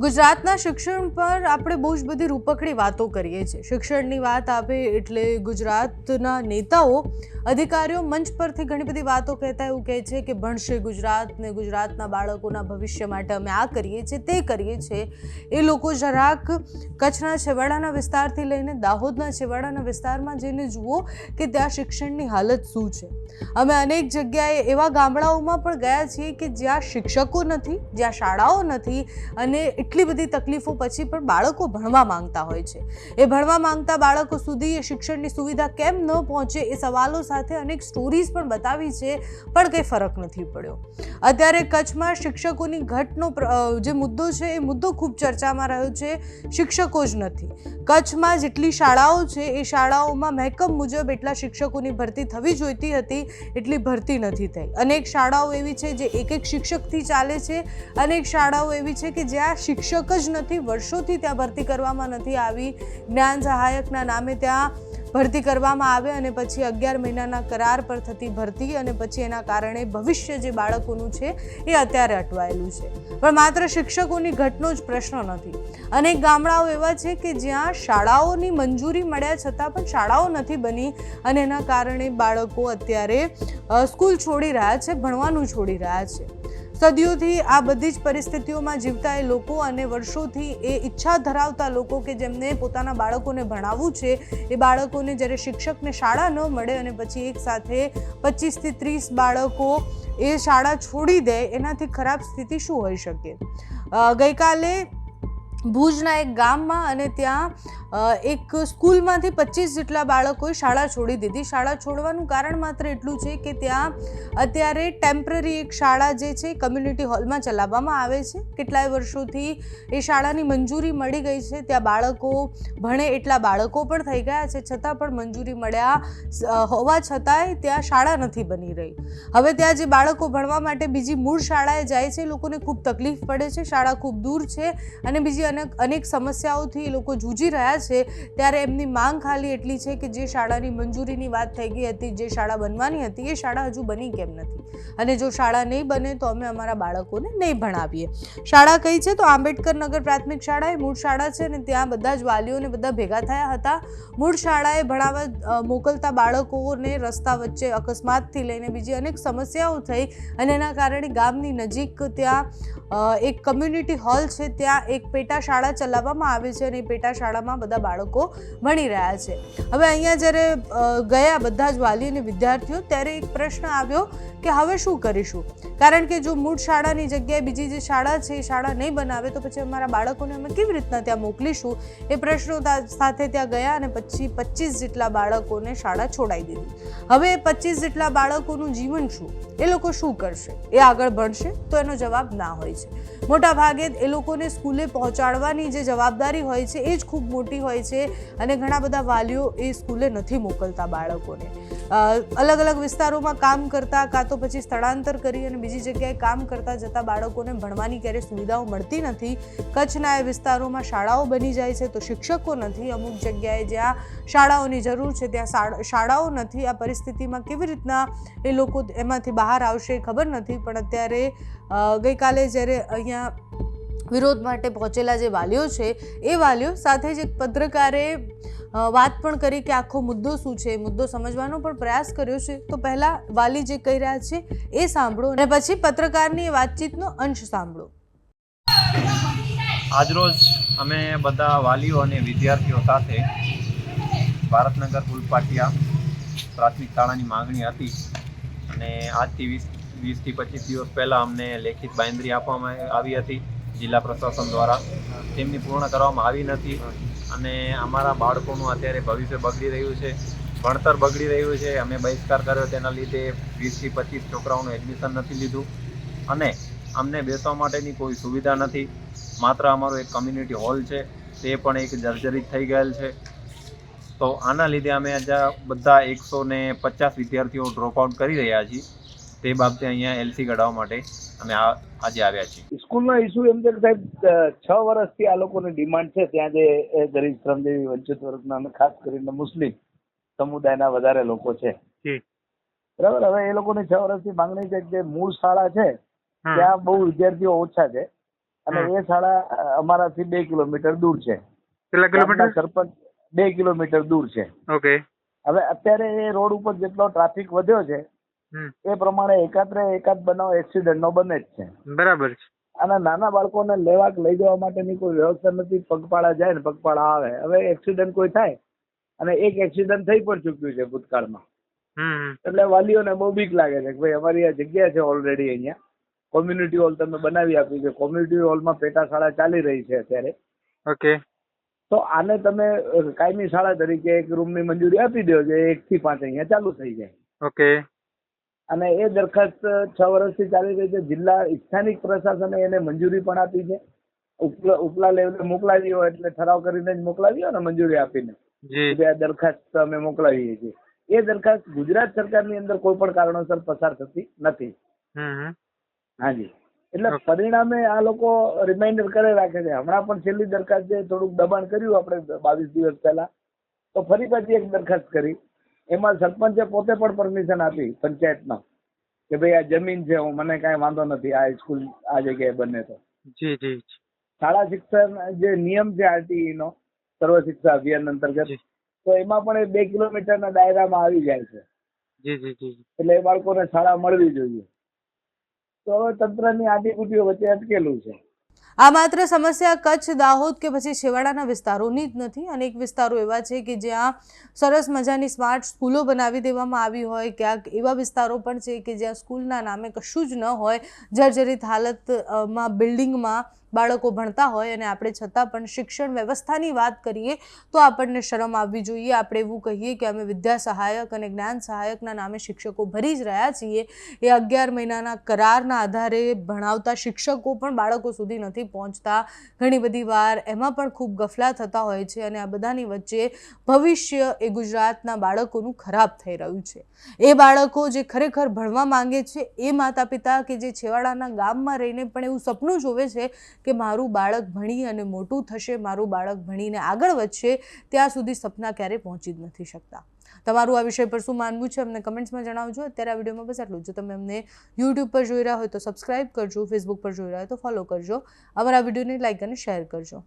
ગુજરાતના શિક્ષણ પર આપણે બહુ જ બધી રૂપકડી વાતો કરીએ છીએ. શિક્ષણની વાત આવે એટલે ગુજરાતના નેતાઓ, અધિકારીઓ મંચ પરથી ઘણી બધી વાતો કહેતા એવું કહે છે કે ભણશે ગુજરાત ને ગુજરાતના બાળકોના ભવિષ્ય માટે અમે આ કરીએ છીએ, તે કરીએ છીએ. એ લોકો જરાક કચ્છના છેવાડાના વિસ્તારથી લઈને દાહોદના છેવાડાના વિસ્તારમાં જઈને જુઓ કે ત્યાં શિક્ષણની હાલત શું છે. અમે અનેક જગ્યાએ એવા ગામડાઓમાં પણ ગયા છીએ કે જ્યાં શિક્ષકો નથી, જ્યાં શાળાઓ નથી અને એટલી બધી તકલીફો પછી પણ બાળકો ભણવા માંગતા હોય છે. એ ભણવા માંગતા બાળકો સુધી એ શિક્ષણની સુવિધા કેમ ન પહોંચે એ સવાલો સાથે અનેક સ્ટોરીઝ પણ બતાવી છે, પણ કંઈ ફરક નથી પડ્યો. અત્યારે કચ્છમાં શિક્ષકોની ઘટનો જે મુદ્દો છે એ મુદ્દો ખૂબ ચર્ચામાં રહ્યો છે, શિક્ષકો જ નથી. કચ્છમાં જેટલી શાળાઓ છે, એ શાળાઓમાં મહેકમ મુજબ એટલા શિક્ષકોની ભરતી થવી જોઈતી હતી, એટલી ભરતી નથી થઈ. અનેક શાળાઓ એવી છે જે એક એક શિક્ષકથી ચાલે છે, અનેક શાળાઓ એવી છે કે જ્યાં શિક્ષક જ નથી, વર્ષોથી ત્યાં ભરતી કરવામાં નથી આવી. જ્ઞાન સહાયકના નામે ત્યાં ભરતી કરવામાં આવે અને પછી અગિયાર મહિનાના કરાર પર થતી ભરતી અને પછી એના કારણે ભવિષ્ય જે બાળકોનું છે એ અત્યારે અટવાયેલું છે. પણ માત્ર શિક્ષકોની ઘટનો જ પ્રશ્ન નથી. અનેક ગામડાઓ એવા છે કે જ્યાં શાળાઓની મંજૂરી મળ્યા છતાં પણ શાળાઓ નથી બની અને એના કારણે બાળકો અત્યારે સ્કૂલ છોડી રહ્યા છે, ભણવાનું છોડી રહ્યા છે. સદીઓથી આ બધી જ પરિસ્થિતિઓમાં જીવતા એ લોકો અને વર્ષોથી એ ઈચ્છા ધરાવતા લોકો કે જેમને પોતાના બાળકોને ભણાવવું છે, એ બાળકોને જ્યારે શિક્ષકને શાળા ન મળે અને પછી એક સાથે પચીસથી ત્રીસ બાળકો એ શાળા છોડી દે, એનાથી ખરાબ સ્થિતિ શું હોઈ શકે? ગઈકાલે ભુજના એક ગામમાં અને ત્યાં એક સ્કૂલમાંથી પચીસ જેટલા બાળકોએ શાળા છોડી દીધી. શાળા છોડવાનું કારણ માત્ર એટલું છે કે ત્યાં અત્યારે ટેમ્પરરી એક શાળા જે છે, કમ્યુનિટી હોલમાં ચલાવવામાં આવે છે. કેટલાય વર્ષોથી એ શાળાની મંજૂરી મળી ગઈ છે. ત્યાં બાળકો, ભણે એટલા બાળકો પણ થઈ ગયા છે. છતાં પણ મંજૂરી મળ્યા હોવા છતાંય ત્યાં શાળા નથી બની રહી. હવે ત્યાં જે બાળકો ભણવા માટે બીજી મૂળ શાળાએ જાય છે લોકોને ખૂબ તકલીફ પડે છે. શાળા ખૂબ દૂર છે અને બીજી અનેક અનેક સમસ્યાઓથી એ લોકો જૂજી રહ્યા છે. ત્યારે એમની માંગ ખાલી એટલી છે કે જે શાળાની મંજૂરીની વાત થઈ ગઈ હતી, જે શાળા બનવાની હતી, એ શાળા હજુ બની કેમ નથી? અને જો શાળા નહીં બને તો અમે અમારા બાળકોને નહીં ભણાવીએ. શાળા કઈ છે? તો આંબેડકર નગર પ્રાથમિક શાળા એ મૂળ શાળા છે અને ત્યાં બધા જ વાલીઓને બધા ભેગા થયા હતા. મૂળ શાળાએ ભણાવવા મોકલતા બાળકોને રસ્તા વચ્ચે અકસ્માતથી લઈને બીજી અનેક સમસ્યાઓ થઈ અને એના કારણે ગામની નજીક ત્યાં એક કમ્યુનિટી હોલ છે. ત્યાં એક પેટા શાળા ચલાવવામાં આવે છે અને એ પેટા શાળામાં બધા બાળકો ભણી રહ્યા છે. હવે અહીંયા જ્યારે ગયા બધા જ વાલી અને વિદ્યાર્થીઓ, ત્યારે એક પ્રશ્ન આવ્યો કે હવે શું કરીશું? કારણ કે જો મૂળ શાળાની જગ્યાએ બીજી જે શાળા છે, એ શાળા નહીં બનાવે તો પછી અમારા બાળકોને અમે કેવી રીતના ત્યાં મોકલીશું? એ પ્રશ્નો સાથે ત્યાં ગયા અને પછી પચીસ જેટલા બાળકોને શાળા છોડાવી દીધી. હવે પચીસ જેટલા બાળકોનું જીવન શું? એ લોકો શું કરશે? એ આગળ ભણશે તો એનો જવાબ ના હોય છે. મોટા ભાગે એ લોકોને સ્કૂલે પહોંચાડવાની જે જવાબદારી હોય છે, એ જ ખૂબ મોટી હોય છે અને ઘણા બધા વાલીઓ એ સ્કૂલે નથી મોકલતા બાળકોને. અલગ અલગ વિસ્તારોમાં કામ કરતા કાં તો પછી સ્થળાંતર કરી અને બીજી જગ્યાએ કામ કરતા જતા બાળકોને ભણવાની ક્યારેય સુવિધાઓ મળતી નથી. કચ્છના એ વિસ્તારોમાં શાળાઓ બની જાય છે તો શિક્ષકો નથી. અમુક જગ્યાએ જ્યાં શાળાઓની જરૂર છે ત્યાં શાળ- શાળાઓ નથી. આ પરિસ્થિતિમાં કેવી રીતના એ લોકો એમાંથી બહાર આવશે ખબર નથી. પણ અત્યારે ગઈકાલે જ્યારે અહીંયા વિરોધ માટે પહોંચેલા જે વાલીઓ છે, એ વાલીઓ સાથે જ એક પત્રકારે વાત પણ કરી કે આખો મુદ્દો શું છે મુદ્દો સમજવાનો પણ પ્રયાસ કર્યો છે. તો પહેલાં વાલી જે કહી રહ્યા છે, એ સાંભળો અને પછી પત્રકારની વાતચીતનો અંશ સાંભળો. આજરોજ અમે બધા વાલીઓ અને વિદ્યાર્થીઓ સાથે ભારતનગર ફૂલપાટિયા પ્રાથમિક શાળાની માંગણી હતી અને આજથી વીસ, વીસથી પચીસ દિવસ પહેલાં અમને લેખિત બાંયધરી આપવામાં આવી હતી. જિલ્લા પ્રશાસન દ્વારા તેમની પૂર્ણ કરવામાં આવી નથી અને અમારા બાળકોનું અત્યારે ભવિષ્ય બગડી રહ્યું છે, ભણતર બગડી રહ્યું છે. અમે બહિષ્કાર કર્યો તેના લીધે વીસથી પચીસ છોકરાઓનું એડમિશન નથી લીધું અને અમને બેસવા માટેની કોઈ સુવિધા નથી. માત્ર અમારો એક કમ્યુનિટી હોલ છે, તે પણ એક જર્જરિત થઈ ગયેલ છે. તો આના લીધે અમે આજે બધા એકસો ને પચાસ વિદ્યાર્થીઓ ડ્રોપ આઉટ કરી રહ્યા છીએ. તે બાબતે અહીંયા એલસી કઢાવવા માટે અમે આજે આવ્યા છીએ. સ્કૂલનો ઇસ્યુ એમ છે કે સાહેબ છ વર્ષથી આ લોકોની ડિમાન્ડ છે ત્યાં જે ગરીબ શ્રમજીવી વંચિત વર્ગના અને ખાસ કરીને મુસ્લિમ સમુદાયના વધારે લોકો છે. બરાબર? હવે એ લોકોની છ વર્ષથી માંગણી છે કે જે મૂળ શાળા છે ત્યાં બહુ વિદ્યાર્થીઓ ઓછા છે. અને એ શાળા અમારાથી બે કિલોમીટર દૂર છે. કેટલા કિલોમીટર? સરપંચ બે કિલોમીટર દૂર છે. ઓકે. હવે અત્યારે એ રોડ ઉપર જેટલો ટ્રાફિક વધ્યો છે એ પ્રમાણે એકાત્ર એકાદ બનાવ એક્સિડન્ટ નો બને જ છે. બરાબર છે. અને નાના બાળકોને લેવા લઈ જવા માટેની કોઈ વ્યવસ્થા નથી. પગપાળા જાય ને પગપાળા આવે. હવે એક્સિડન્ટ કોઈ થાય અને એક એક્સિડન્ટ થઈ પણ ચૂક્યું છે ભૂતકાળમાં. એટલે વાલીઓને બહુ બીક લાગે છે કે ભાઈ અમારી આ જગ્યા છે ઓલરેડી અહીંયા. કોમ્યુનિટી હોલ તમે બનાવી આપી છે. કોમ્યુનિટી હોલમાં પેટા શાળા ચાલી રહી છે અત્યારે. ઓકે તો આને તમે કાયમી શાળા તરીકે એક રૂમની મંજૂરી આપી દો જે એક થી પાંચ અહીંયા ચાલુ થઈ જાય. ઓકે અને એ દરખાસ્ત છ વર્ષથી ચાલી રહી છે. જિલ્લા સ્થાનિક પ્રશાસને એને મંજૂરી પણ આપી છે. ઉપલા લેવલે મોકલાવી હોય એટલે ઠરાવ કરીને જ મોકલાવી હોય ને મંજૂરી આપીને. જી. આ દરખાસ્ત અમે મોકલાવીએ છીએ. એ દરખાસ્ત ગુજરાત સરકારની અંદર કોઈ પણ કારણોસર પસાર થતી નથી. હાજી. એટલે પરિણામે આ લોકો રિમાઇન્ડર કરે રાખે છે. હમણાં પણ છેલ્લી દરખાસ્ત જે થોડુંક દબાણ કર્યું આપણે બાવીસ દિવસ પહેલા. તો ફરી પાછી એક દરખાસ્ત કરી. એમાં સરપંચે પોતે પણ પરમિશન આપી પંચાયતમાં કે ભાઈ આ જમીન છે હું મને કાંઈ વાંધો નથી આ સ્કૂલ આ જગ્યાએ બને તો. જી જી. શાળા શિક્ષણ જે નિયમ છે આરટીઈ નો સર્વ શિક્ષા અભિયાન અંતર્ગત તો એમાં પણ એ બે કિલોમીટરના દાયરામાં આવી જાય છે. જી જી જી. એટલે એ બાળકોને શાળા મળવી જોઈએ. તો હવે તંત્રની આટીપુટીઓ વચ્ચે અટકેલું છે. આ માત્ર સમસ્યા કચ્છ, દાહોદ કે પછી છેવાડાના વિસ્તારોની જ નથી. અનેક વિસ્તારો એવા છે કે જ્યાં સરસ મજાની સ્માર્ટ સ્કૂલો બનાવી દેવામાં આવી હોય. ક્યાંક એવા વિસ્તારો પણ છે કે જ્યાં સ્કૂલના નામે કશું જ ન હોય. જર્જરિત હાલતમાં, બિલ્ડિંગમાં બાળકો ભણતા હોય અને આપણે છતાં પણ શિક્ષણ વ્યવસ્થાની વાત કરીએ તો આપણને શરમ આવવી જોઈએ. આપણે એવું કહીએ કે અમે વિદ્યા સહાયક અને જ્ઞાન સહાયકના નામે શિક્ષકો ભરી જ રહ્યા છીએ. એ અગિયાર મહિનાના કરારના આધારે ભણાવતા શિક્ષકો પણ બાળકો સુધી નથી પહોંચતા. ઘણી બધી વાર એમાં પણ ખૂબ ગફલા થતા હોય છે અને આ બધાની વચ્ચે ભવિષ્ય એ ગુજરાતના બાળકોનું ખરાબ થઈ રહ્યું છે. એ બાળકો જે ખરેખર ભણવા માંગે છે એ માતા પિતા કે જે છેવાડાના ગામમાં રહીને પણ એવું સપનું જોવે છે કે મારું બાળક ભણી અને મોટું થશે, મારું બાળક ભણીને આગળ વધશે, ત્યાં સુધી સપના ક્યારેય પહોંચી જ નથી શકતા. તમારું આ વિષય પર શું માનવું છે, અમને કમેન્ટ્સમાં જણાવજો. અત્યારે આ વિડીયોમાં બસ આટલું જો. તમે અમને યુટ્યુબ પર જોઈ રહ્યા હોય તો સબસ્ક્રાઇબ કરજો, ફેસબુક પર જોઈ રહ્યા હોય તો ફોલો કરજો. અમારા વિડીયોને લાઇક અને શેર કરજો.